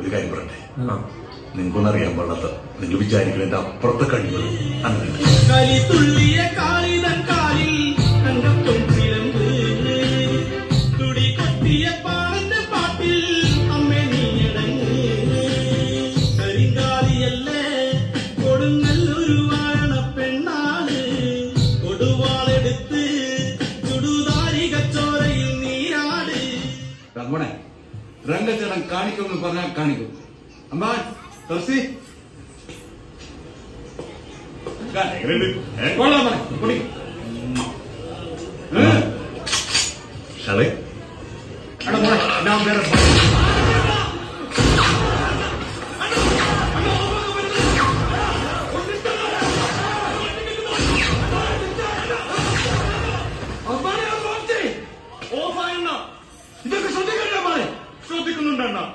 ഒരു കാര്യം പറഞ്ഞേ നിങ്ങൾക്കൊന്നറിയാൻ പാടാത്ത നിങ്ങൾ വിചാരിക്കുന്നതിന്റെ അപ്പുറത്തെ കഴിവുകൾ ബ്രാഹ്മണൻ രംഗച്ചേട്ടൻ കാണിക്കുമെന്ന് പറഞ്ഞാൽ കാണിക്കും. അമ്മാൻ തസ്തി കളെ. ഞാൻ വേറെ பண்ணணும்